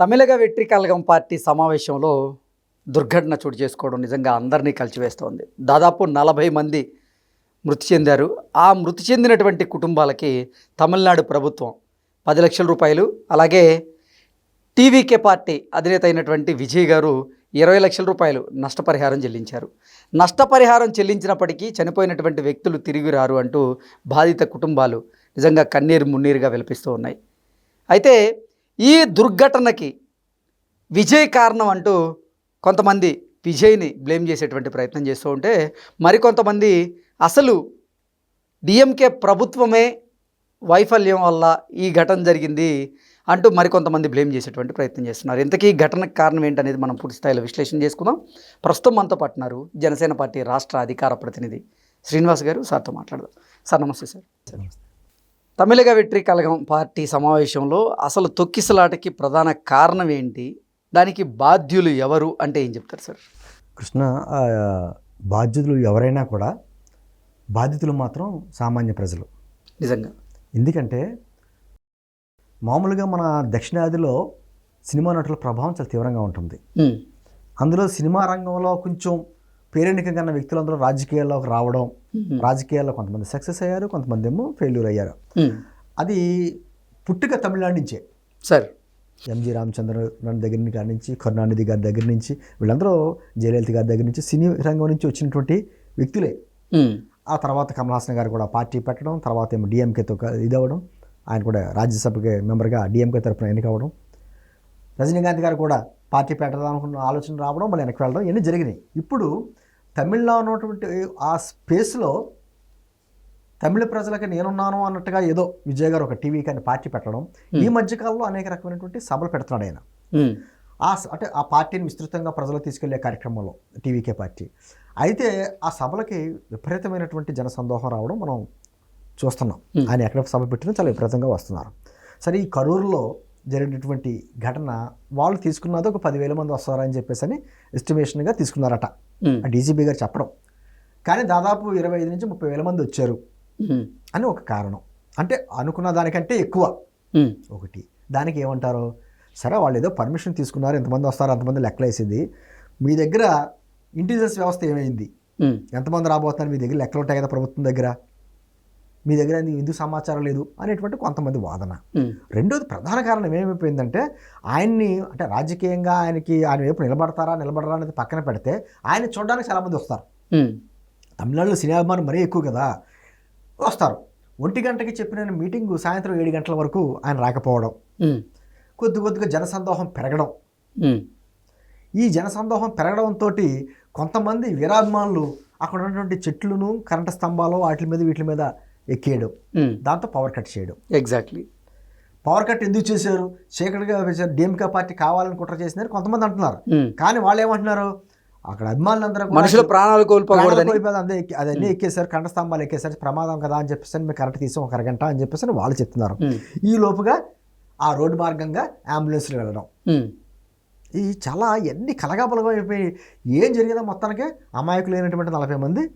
Tamilaga Vettri Kazhagam party సమావేశంలో దుర్ఘటన చోటు చేసుకోవడం నిజంగా అందరినీ కలిచివేస్తోంది. దాదాపు నలభై మంది మృతి చెందారు. ఆ మృతి చెందినటువంటి కుటుంబాలకి తమిళనాడు ప్రభుత్వం పది లక్షల రూపాయలు అలాగే టీవీకే పార్టీ అధినేత అయినటువంటి విజయ్ గారు ఇరవై లక్షల రూపాయలు నష్టపరిహారం చెల్లించారు. నష్టపరిహారం చెల్లించినప్పటికీ చనిపోయినటువంటి వ్యక్తులు తిరిగి రారు అంటూ బాధిత కుటుంబాలు నిజంగా కన్నీరు మున్నీరుగా విలపిస్తూ ఉన్నాయి. అయితే ఈ దుర్ఘటనకి విజయ్ కారణం అంటూ కొంతమంది విజయ్ని బ్లేమ్ చేసేటువంటి ప్రయత్నం చేస్తూ ఉంటే మరికొంతమంది అసలు డిఎంకే ప్రభుత్వమే వైఫల్యం వల్ల ఈ ఘటన జరిగింది అంటూ మరికొంతమంది బ్లేమ్ చేసేటువంటి ప్రయత్నం చేస్తున్నారు. ఇంతకీ ఈ ఘటనకు కారణం ఏంటనేది మనం పూర్తి స్థాయిలో విశ్లేషణ చేసుకుందాం. ప్రస్తుతం మనతో పట్టినారు జనసేన పార్టీ రాష్ట్ర అధికార ప్రతినిధి శ్రీనివాస్ గారు సార్తో మాట్లాడదాం. సార్ నమస్తే సార్. తమిళగ వెట్రి కలగం పార్టీ సమావేశంలో అసలు తొక్కిసలాటకి ప్రధాన కారణం ఏంటి? దానికి బాధ్యులు ఎవరు అంటే ఏం చెప్తారు సార్? కృష్ణ ఆ, బాధ్యతలు ఎవరైనా కూడా బాధితులు మాత్రం సామాన్య ప్రజలు. నిజంగా. ఎందుకంటే మామూలుగా మన దక్షిణాదిలో సినిమా నటుల ప్రభావం చాలా తీవ్రంగా ఉంటుంది. అందులో సినిమా రంగంలో కొంచెం పేరెన్నిక కన్న వ్యక్తులందరూ రాజకీయాల్లోకి రావడం రాజకీయాల్లో కొంతమంది సక్సెస్ అయ్యారు కొంతమంది ఏమో ఫెయిల్యూర్ అయ్యారు. అది పుట్టుక తమిళనాడు నుంచే. సార్. ఎంజి రామచంద్రన్ దగ్గర నుంచి కరుణానిధి గారి దగ్గర నుంచి వీళ్ళందరూ జయలలిత గారి దగ్గర నుంచి సినీ రంగం నుంచి వచ్చినటువంటి వ్యక్తులే. ఆ తర్వాత కమల్ హాసన్ గారు కూడా పార్టీ పెట్టడం తర్వాత ఏమో డిఎంకేతో ఇది అవ్వడం ఆయన కూడా రాజ్యసభకి మెంబర్గా డిఎంకే తరఫున ఎన్నికవ్వడం రజనీకాంత్ గారు కూడా పార్టీ పెట్టడం అనుకున్న ఆలోచన రావడం మళ్ళీ వెనక్కి వెళ్ళడం ఇవన్నీ జరిగినాయి. ఇప్పుడు తమిళ్ళో ఉన్నటువంటి ఆ స్పేస్లో తమిళ ప్రజలకి నేనున్నాను అన్నట్టుగా ఏదో విజయ్ గారు ఒక టీవీ కానీ పార్టీ పెట్టడం ఈ మధ్యకాలంలో అనేక రకమైనటువంటి సభలు పెడుతున్నాడు ఆయన. ఆ అంటే ఆ పార్టీని విస్తృతంగా ప్రజలు తీసుకెళ్ళే కార్యక్రమంలో టీవీకే పార్టీ. అయితే ఆ సభలకి విపరీతమైనటువంటి జనసందోహం రావడం మనం చూస్తున్నాం. ఆయన ఎక్కడ సభ పెట్టినా చాలా విపరీతంగా వస్తున్నారు. సరే ఈ కరూరులో జరిగినటువంటి ఘటన వాళ్ళు తీసుకున్నది ఒక పదివేల మంది వస్తారని చెప్పేసి అని ఎస్టిమేషన్గా తీసుకున్నారట. డీజీపీ గారు చెప్పడం. కానీ దాదాపు ఇరవై ఐదు నుంచి ముప్పై వేల మంది వచ్చారు అని ఒక కారణం. అంటే అనుకున్న దానికంటే ఎక్కువ. ఒకటి. దానికి ఏమంటారు? సరే వాళ్ళు ఏదో పర్మిషన్ తీసుకున్నారు ఎంతమంది వస్తారు అంతమంది లెక్కలేసింది. మీ దగ్గర ఇంటెలిజెన్స్ వ్యవస్థ ఏమైంది? ఎంతమంది రాబోతున్నారు? మీ దగ్గర లెక్కలు ఉంటాయి కదా ప్రభుత్వం దగ్గర. మీ దగ్గర ఎందుకు సమాచారం లేదు అనేటువంటి కొంతమంది వాదన. రెండోది ప్రధాన కారణం ఏమైపోయిందంటే ఆయన్ని అంటే రాజకీయంగా ఆయనకి ఆయన వైపు నిలబడతారా నిలబడరా అనేది పక్కన పెడితే ఆయన చూడడానికి చాలామంది వస్తారు. తమిళనాడులో సినీ అభిమానం మరీ ఎక్కువ కదా వస్తారు. ఒంటి గంటకి చెప్పిన మీటింగ్ సాయంత్రం ఏడు గంటల వరకు ఆయన రాకపోవడం. కొద్ది కొద్దిగా జనసందోహం పెరగడం. ఈ జనసందోహం పెరగడంతో కొంతమంది వీరాభిమానులు అక్కడ ఉన్నటువంటి చెట్లను కరెంటు స్తంభాలు వాటి మీద వీటి మీద ఎక్కేయడం. దాంతో పవర్ కట్ చేయడం. ఎగ్జాక్ట్లీ పవర్ కట్ ఎందుకు చేశారు? చీకటిగా వేశారు. డిఎంకే పార్టీ కావాలని కుట్ర చేసినారు? కొంతమంది అంటున్నారు. కానీ వాళ్ళు ఏమంటున్నారు? అక్కడ అభిమానులందరూ మనుషుల ప్రాణాలు ఎక్కి- అదన్నీ ఎక్కేశారు. కండ స్తంభాలు ఎక్కేశారు. ప్రమాదం కదా అని చెప్పేసి మేము కరెంట్ తీసాం ఒక అరగంట అని చెప్పేసి వాళ్ళు చెప్తున్నారు. ఈ లోపుగా ఆ రోడ్డు మార్గంగా అంబులెన్స్లు వెళ్ళడం. ఈ చాలా ఎన్ని కలగాపలగా అయిపోయి ఏం జరిగిందో మొత్తానికి అమాయకులైనటువంటి నలభై మంది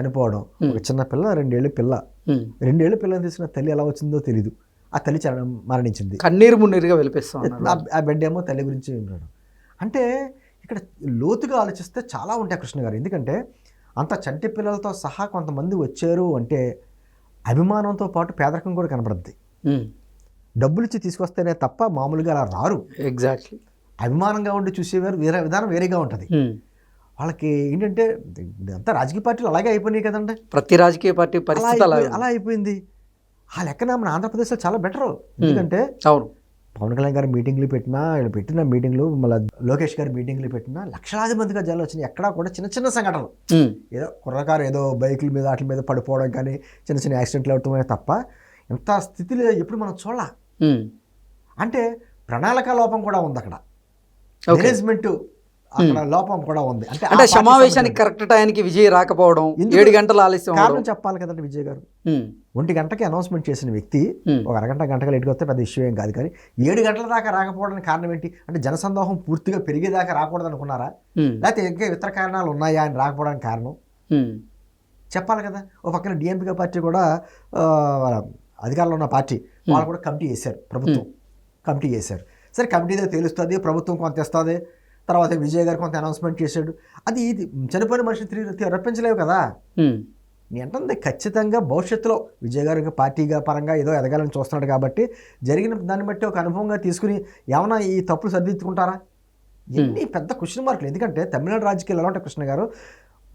చనిపోవడం ఒక చిన్న పిల్ల రెండేళ్ళు పిల్ల. రెండేళ్ళు పిల్లని తీసుకున్న తల్లి ఎలా వచ్చిందో తెలియదు ఆ తల్లి చరణం మరణించింది. కన్నీరు మున్నీరుగా ఉన్నారు ఆ- బిడ్డ ఏమో తల్లి గురించి విన్నాడు. అంటే ఇక్కడ లోతుగా ఆలోచిస్తే చాలా ఉంటాయి కృష్ణ గారు. ఎందుకంటే అంత చంటి పిల్లలతో సహా కొంతమంది వచ్చారు అంటే అభిమానంతో పాటు పేదరికం కూడా కనబడుద్ది. డబ్బులు ఇచ్చి తీసుకొస్తేనే తప్ప మామూలుగా అలా రారు. ఎగ్జాక్ట్లీ అభిమానంగా ఉండి చూసేవారు వేరే విధానం వేరేగా ఉంటుంది. వాళ్ళకి ఏంటంటే అంతా రాజకీయ పార్టీలు అలాగే అయిపోయినాయి కదండి. ప్రతి రాజకీయ పార్టీ పరిస్థితి అలా అయిపోయి- అలా అయిపోయింది. ఆ లెక్కన మన ఆంధ్రప్రదేశ్లో చాలా బెటరు. ఎందుకంటే అవును. పవన్ కళ్యాణ్ గారి మీటింగ్లు పెట్టినా వీళ్ళు పెట్టిన మీటింగ్లు మళ్ళీ లోకేష్ గారి మీటింగ్లు పెట్టినా లక్షలాది మందిగా జనాలు వచ్చినాయి. ఎక్కడా కూడా చిన్న చిన్న సంఘటనలు. ఏదో కుర్రకారు ఏదో బైకుల మీద వాటి మీద పడిపోవడం కానీ చిన్న చిన్న యాక్సిడెంట్లు అవటమే తప్ప ఇంత స్థితిలో ఎప్పుడు మనం చూడాల. అంటే ప్రణాళిక లోపం కూడా ఉంది అక్కడ. మేనేజ్మెంట్ అక్కడ లోపం కూడా ఉంది. అంటే అంటే సమావేశానికి. కరెక్ట్ టైంకి విజయ్ రాకపోవడం? ఏడు గంటల ఆలస్యం కారణం. చెప్పాలి కదండి విజయ్ గారు. ఒంటి గంటకి అనౌన్స్మెంట్ చేసిన వ్యక్తి ఒక అరగంట గంటగా లేట్గా వస్తే పెద్ద ఇష్యూ ఏం కాదు. కానీ ఏడు గంటల దాకా రాకపోవడానికి కారణం ఏంటి? అంటే జనసందోహం పూర్తిగా పెరిగేదాకా రాకూడదు అనుకున్నారా? లేకపోతే ఇంకా ఇతర కారణాలు ఉన్నాయా అని రాకపోవడానికి కారణం? చెప్పాలి కదా. ఓ పక్కన డిఎంపీగా పార్టీ కూడా అధికారంలో ఉన్న పార్టీ వాళ్ళు కూడా కమిటీ చేశారు ప్రభుత్వం. కమిటీ చేశారు సరే కమిటీలో తెలుస్తుంది ప్రభుత్వం కొంత ఇస్తుంది తర్వాత విజయ్ గారు కొంత అనౌన్స్మెంట్ చేశాడు. అది ఇది చనిపోయిన మనిషిని తిరిగి రప్పించలేవు కదా. అంటుంది ఖచ్చితంగా భవిష్యత్తులో విజయ్ గారికి పార్టీగా పరంగా ఏదో ఎదగాలని చూస్తున్నాడు కాబట్టి జరిగిన దాన్ని బట్టి ఒక అనుభవంగా తీసుకుని ఏమైనా ఈ తప్పులు సరిదిద్దుకుంటారా? ఎన్ని పెద్ద క్వశ్చన్ మార్కులు ఎందుకంటే తమిళనాడు రాజకీయాలు ఎలా ఉంటాయి కృష్ణ గారు?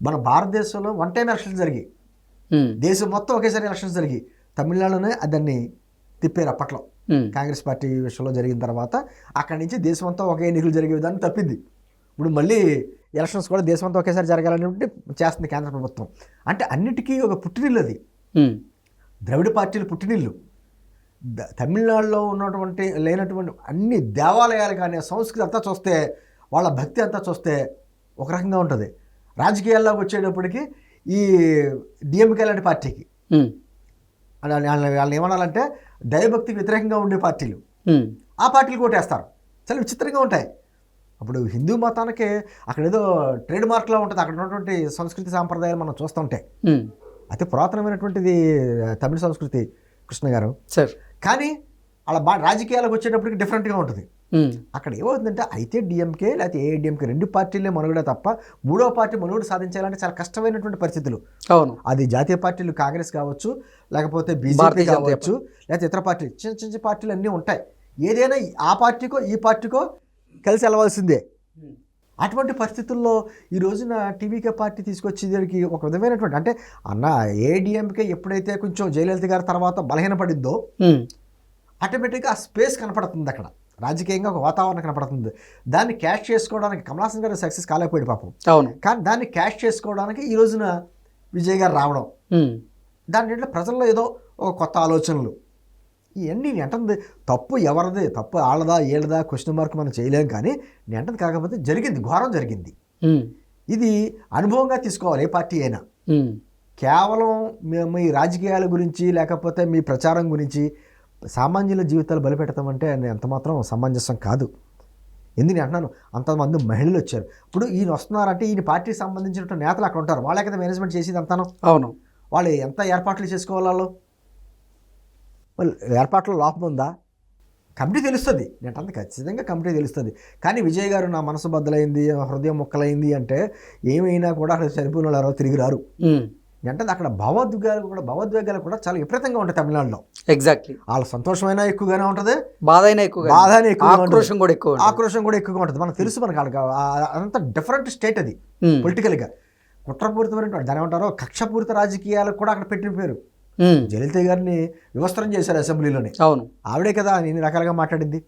మన భారతదేశంలో వన్ టైం ఎలక్షన్స్ జరిగి దేశం మొత్తం ఒకేసారి ఎలక్షన్స్ జరిగి తమిళనాడులోనే దాన్ని తిప్పారు అప్పట్లో. కాంగ్రెస్ పార్టీ విషయంలో జరిగిన తర్వాత అక్కడి నుంచి దేశం అంతా ఒకే ఎన్నికలు జరిగే విధానం తప్పింది. ఇప్పుడు మళ్ళీ ఎలక్షన్స్ కూడా దేశం అంతా ఒకేసారి జరగాలని చేస్తుంది కేంద్ర ప్రభుత్వం. అంటే అన్నిటికీ ఒక పుట్టినిల్లు అది. ద్రవిడ పార్టీలు పుట్టినిల్లు. తమిళనాడులో ఉన్నటువంటి లేనటువంటి అన్ని దేవాలయాలు కానీ సంస్కృతి అంతా చూస్తే వాళ్ళ భక్తి అంతా చూస్తే ఒక రకంగా ఉంటుంది. రాజకీయాల్లోకి వచ్చేటప్పటికి ఈ డిఎంకే లాంటి పార్టీకి వాళ్ళని వాళ్ళని ఏమనాలంటే దైవభక్తికి వ్యతిరేకంగా ఉండే పార్టీలు. ఆ పార్టీలు కొట్టేస్తారు చాలా విచిత్రంగా ఉంటాయి. అప్పుడు హిందూ మతానికి అక్కడ ఏదో ట్రేడ్ మార్క్లా ఉంటుంది. అక్కడ ఉన్నటువంటి సంస్కృతి సాంప్రదాయాలు మనం చూస్తుంటే. అతి పురాతనమైనటువంటిది తమిళ సంస్కృతి కృష్ణ గారు. సార్. కానీ అలా బా రాజకీయాలకు వచ్చేటప్పటికి డిఫరెంట్గా ఉంటుంది. అక్కడ ఏమవుతుందంటే అయితే డిఎంకే లేకపోతే ఏఐడిఎంకే రెండు పార్టీలే మనుగడ తప్ప మూడో పార్టీ మనుగడ సాధించాలంటే చాలా కష్టమైనటువంటి పరిస్థితులు. అవును. అది జాతీయ పార్టీలు కాంగ్రెస్ కావచ్చు లేకపోతే బీజేపీ కావచ్చు లేకపోతే ఇతర పార్టీలు చిన్న చిన్న పార్టీలు అన్నీ ఉంటాయి. ఏదైనా ఆ పార్టీకో ఈ పార్టీకో కలిసి వెళ్ళవలసిందే. అటువంటి పరిస్థితుల్లో ఈ రోజున టీవీకే పార్టీ తీసుకొచ్చేదానికి ఒక విధమైనటువంటి అంటే అన్న ఏడిఎంకే ఎప్పుడైతే కొంచెం జయలలిత గారి తర్వాత బలహీనపడిందో ఆటోమేటిక్గా ఆ స్పేస్ కనపడుతుంది అక్కడ. రాజకీయంగా ఒక వాతావరణం కనపడుతుంది. దాన్ని క్యాష్ చేసుకోవడానికి కమలాసన్ గారు సక్సెస్ కాలేకపోయాడు పాపం. అవును. కానీ దాన్ని క్యాష్ చేసుకోవడానికి ఈ రోజున విజయ్ గారు రావడం. దాని ప్రజల్లో ఏదో ఒక కొత్త ఆలోచనలు. ఇవన్నీ నేను అంటుంది తప్పు ఎవరిది తప్పు ఆళ్ళదా ఏళ్ళదా క్వశ్చన్ మార్క్ మనం చేయలేం కానీ నేను అంటుంది కాకపోతే జరిగింది ఘోరం జరిగింది. ఇది అనుభవంగా తీసుకోవాలి ఏ పార్టీ అయినా. కేవలం మీ రాజకీయాల గురించి లేకపోతే మీ ప్రచారం గురించి సామాన్యుల జీవితాలు బలిపెడతాం అంటే ఎంత మాత్రం సమంజసం కాదు. ఎందుకు నేను అంటున్నాను? అంతమంది మహిళలు వచ్చారు. ఇప్పుడు ఈయన వస్తున్నారంటే ఈయన పార్టీకి సంబంధించినటువంటి నేతలు అక్కడ ఉంటారు. వాళ్ళే కదా మేనేజ్మెంట్ చేసేది అంతాను. అవును. వాళ్ళు ఎంత ఏర్పాట్లు చేసుకోవాలి వాళ్ళు? వాళ్ళు ఏర్పాట్ల లోపం ఉందా? కమిటీ తెలుస్తుంది. నేను అంత ఖచ్చితంగా కమిటీ తెలుస్తుంది. కానీ విజయ్ గారు నా మనసు బద్దలైంది హృదయం ముక్కలైంది అంటే ఏమైనా కూడా అక్కడ చనిపోయిన వాళ్ళు ఎవరో తిరిగి రారు. అంటే అక్కడ భావోద్వేగాలు కూడా భావోద్వేగాలు కూడా చాలా విపరీతంగా ఉంటాయి తమిళనాడులో. ఎగ్జాక్ట్లీ వాళ్ళ సంతోషమైనా ఎక్కువగానే ఉంటుంది బాధ అయినా ఎక్కువ బాధ ఉంటుంది. ఆక్రోషం కూడా ఎక్కువ. ఆక్రోషం కూడా ఎక్కువగా ఉంటుంది. మనకు తెలుసు మనకు వాళ్ళకి అంత డిఫరెంట్ స్టేట్ అది పొలిటికల్గా కుట్రపూరితమైన దాని ఏమంటారో? కక్షపూరిత రాజకీయాలకు కూడా అక్కడ పెట్టిన పేరు. ఉమ్, జయలలిత గారిని వివస్త్రం చేశారు అసెంబ్లీలోనే. అవును. ఆవిడే కదా నేను రకాలుగా మాట్లాడింది.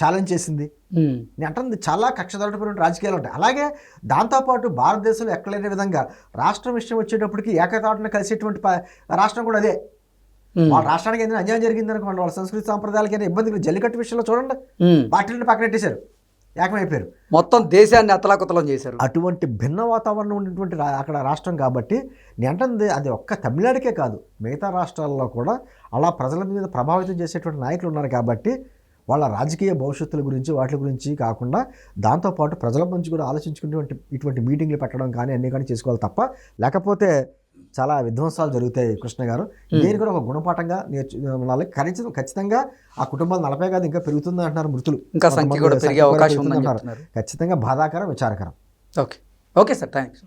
ఛాలెంజ్ చేసింది. నేను అంటుంది చాలా కక్షదాటపూరిత రాజకీయాలు ఉంటాయి. అలాగే దాంతోపాటు భారతదేశంలో ఎక్కలేని విధంగా రాష్ట్రం విషయం వచ్చేటప్పటికి ఏకతాటన కలిసేటువంటి రాష్ట్రం కూడా అదే. వాళ్ళ రాష్ట్రానికి ఏదైనా అన్యాయం జరిగింది అనుకోండి వాళ్ళ సంస్కృతి సాంప్రదాయాలకి ఏదైనా ఇబ్బంది జల్లికట్టు విషయంలో చూడండి. పార్టీలను పక్కనెట్టేశారు. ఏకమైపోయారు. మొత్తం దేశాన్ని అతలాకుతలం చేశారు. అటువంటి భిన్న వాతావరణం ఉన్నటువంటి అక్కడ రాష్ట్రం కాబట్టి నేను అంటుంది అది ఒక్క తమిళనాడుకే కాదు. మిగతా రాష్ట్రాల్లో కూడా అలా ప్రజల మీద ప్రభావితం చేసేటువంటి నాయకులు ఉన్నారు కాబట్టి వాళ్ళ రాజకీయ భవిష్యత్తుల గురించి వాటి గురించి కాకుండా దాంతోపాటు ప్రజల గురించి కూడా ఆలోచించుకునేటువంటి ఇటువంటి మీటింగ్లు పెట్టడం కానీ అన్నీ కానీ చేసుకోవాలి తప్ప లేకపోతే చాలా విధ్వంసాలు జరుగుతాయి కృష్ణ గారు. దీన్ని కూడా ఒక గుణపాఠంగా నేర్చు ఖచ్చితంగా ఖచ్చితంగా ఆ కుటుంబాలు నలభై కాదు ఇంకా పెరుగుతుంది అంటున్నారు మృతులు. ఇంకా సంఖ్య కూడా ఖచ్చితంగా బాధాకరం విచారకరం. ఓకే. Okay sir thanks